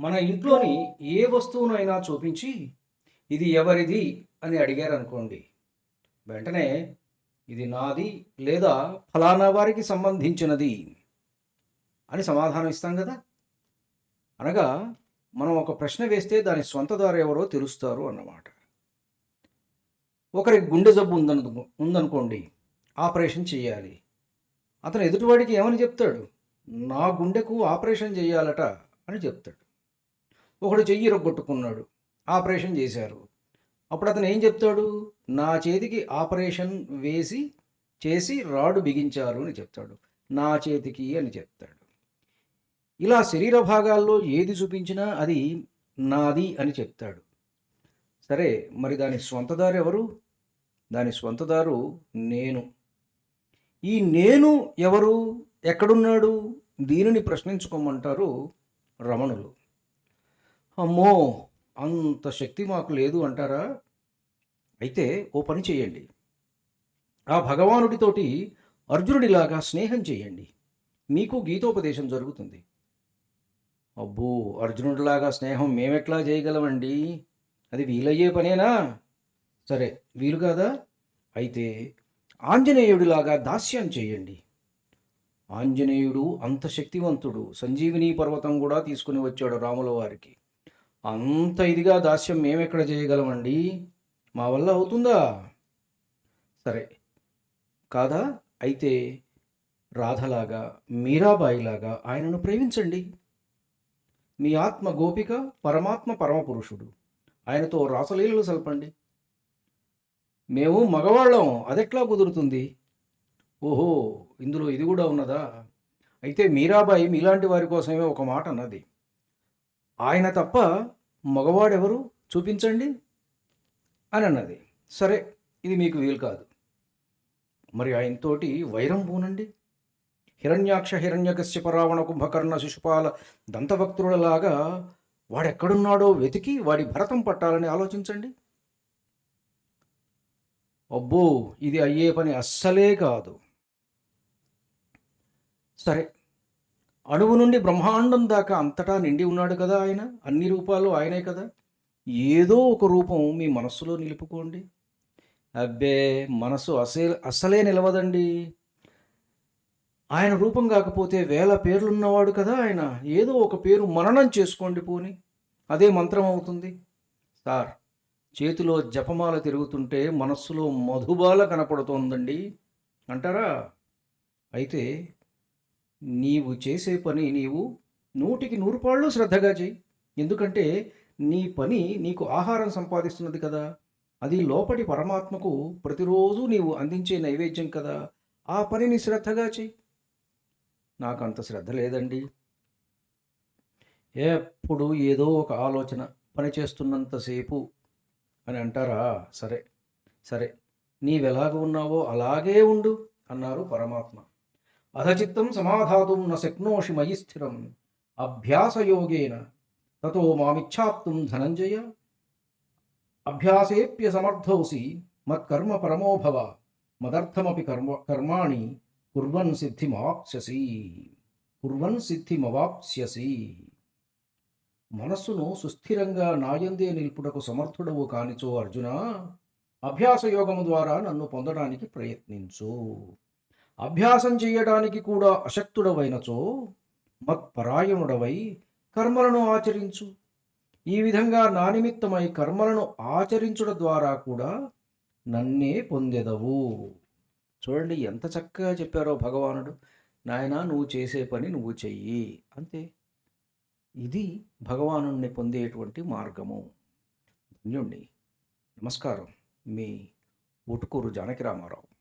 మన ఇంట్లోని ఏ వస్తువునైనా చూపించి ఇది ఎవరిది? అని అడిగారు అనుకోండి వెంటనే ఇది నాది లేదా ఫలానా వారికి సంబంధించినది? అని సమాధానం ఇస్తాం కదా. అనగా మనం ఒక ప్రశ్న వేస్తే దాని స్వంతదారు ఎవరో తెలుస్తారు అన్నమాట. ఒకరికి గుండె జబ్బు ఉందను ఉందనుకోండి ఆపరేషన్ చేయాలి. అతను ఎదుటివాడికి ఏమని చెప్తాడు? నా గుండెకు ఆపరేషన్ చేయాలట అని చెప్తాడు. ఒకడు చెయ్యి రొగ్గొట్టుకున్నాడు. ఆపరేషన్ చేశారు. అప్పుడు అతను ఏం చెప్తాడు? నా చేతికి ఆపరేషన్ వేసి చేసి రాడు బిగించారు అని చెప్తాడు. నా చేతికి అని చెప్తాడు. ఇలా శరీర భాగాల్లో ఏది చూపించినా అది నాది అని చెప్తాడు. సరే మరి దాని స్వంతదారు ఎవరు? దాని స్వంతదారు నేను. ఈ నేను ఎవరు? ఎక్కడున్నాడు? దీనిని ప్రశ్నించుకోమంటారు రమణులు. అమ్మో అంత శక్తి మాకు లేదు అంటారా? అయితే ఓ పని చేయండి. ఆ భగవానుడితోటి అర్జునుడిలాగా స్నేహం చేయండి. మీకు గీతోపదేశం జరుగుతుంది. అబ్బో అర్జునుడిలాగా స్నేహం మేమెట్లా చేయగలమండి? అది వీలయ్యే పనేనా? సరే వీలు కాదా? అయితే ఆంజనేయుడిలాగా దాస్యం చేయండి. ఆంజనేయుడు అంత శక్తివంతుడు. సంజీవిని పర్వతం కూడా తీసుకుని వచ్చాడు రాముల వారికి. అంత ఇదిగా దాస్యం మేమెక్కడ చేయగలమండి? మా వల్ల అవుతుందా? సరే. కాదా? అయితే రాధలాగా మీరాబాయిలాగా ఆయనను ప్రేమించండి. మీ ఆత్మ గోపిక పరమాత్మ పరమపురుషుడు. ఆయనతో రాసలీలలు సల్పండి. మేము మగవాళ్ళం అదెట్లా కుదురుతుంది? ఓహో ఇందులో ఇది కూడా ఉన్నదా? అయితే మీరాబాయి మీలాంటి వారి కోసమే ఒక మాట అన్నది. ఆయన తప్ప మగవాడెవరు? చూపించండి అని అన్నది. సరే ఇది మీకు వీలు కాదు. మరి ఆయనతోటి వైరం పూనండి. హిరణ్యాక్ష హిరణ్యకశ్యప రావణ కుంభకర్ణ శిశుపాల దంతభక్తులలాగా వాడెక్కడున్నాడో వెతికి వాడి భరతం పట్టాలని ఆలోచించండి. అబ్బో ఇది అయ్యే పని అస్సలే కాదు. సరే అణువు నుండి బ్రహ్మాండం దాకా అంతటా నిండి ఉన్నాడు కదా ఆయన. అన్ని రూపాలు ఆయనే కదా. ఏదో ఒక రూపం మీ మనస్సులో నిలుపుకోండి. అబ్బే మనసు అసే అసలే నిలవదండి. ఆయన రూపం కాకపోతే వేల పేర్లున్నవాడు కదా ఆయన. ఏదో ఒక పేరు మననం చేసుకోండి పోని. అదే మంత్రం అవుతుంది. సార్ చేతిలో జపమాల తిరుగుతుంటే మనస్సులో మధుబాల కనపడుతోందండి. అంటారా? అయితే నీవు చేసే పని నీవు నూటికి నూరు పాళ్ళు శ్రద్ధగా చేయి. ఎందుకంటే నీ పని నీకు ఆహారం సంపాదిస్తున్నది కదా. అది లోపటి పరమాత్మకు ప్రతిరోజు నీవు అందించే నైవేద్యం కదా. ఆ పనిని శ్రద్ధగా చేయి. నాకు అంత శ్రద్ధ లేదండి. ఎప్పుడు ఏదో ఒక ఆలోచన పని చేస్తున్నంతసేపు అని అంటారా? సరే సరే. నీవెలాగ ఉన్నావో అలాగే ఉండు అన్నారు పరమాత్మ. అధచిత్తం సమాధాతుం న శక్నోషి మయి స్థిరం. అభ్యాసయోగేన తతో మామిచ్ఛాప్తుం ధనంజయ. అభ్యాసేప్య సమర్థోసి మత్కర్మ పరమోభవ మదర్థమపి కర్మ కర్మాణి కుర్వన్ సిద్ధిమాప్స్యసి కుర్వన్ సిద్ధిమవాప్స్యసి మనస్సును సుస్థిరంగా నాయందే నిల్పుటకు సమర్థుడవు కానిచో అర్జున అభ్యాసయోగము ద్వారా నన్ను పొందడానికి ప్రయత్నించు. అభ్యాసం చేయడానికి కూడా అశక్తుడవైనచో మత్పరాయణుడవై కర్మలను ఆచరించు. ఈ విధంగా నా నిమిత్తమై కర్మలను ఆచరించుట ద్వారా కూడా నన్నే పొందెదవు. చూడండి ఎంత చక్కగా చెప్పారో భగవానుడు. నాయనా నువ్వు చేసే పని నువ్వు చెయ్యి. అంతే. ఇది భగవాను పొందేటువంటి మార్గము. ధన్యుణ్ణి. నమస్కారం. మీ ఉటుకూరు జానకి రామారావు.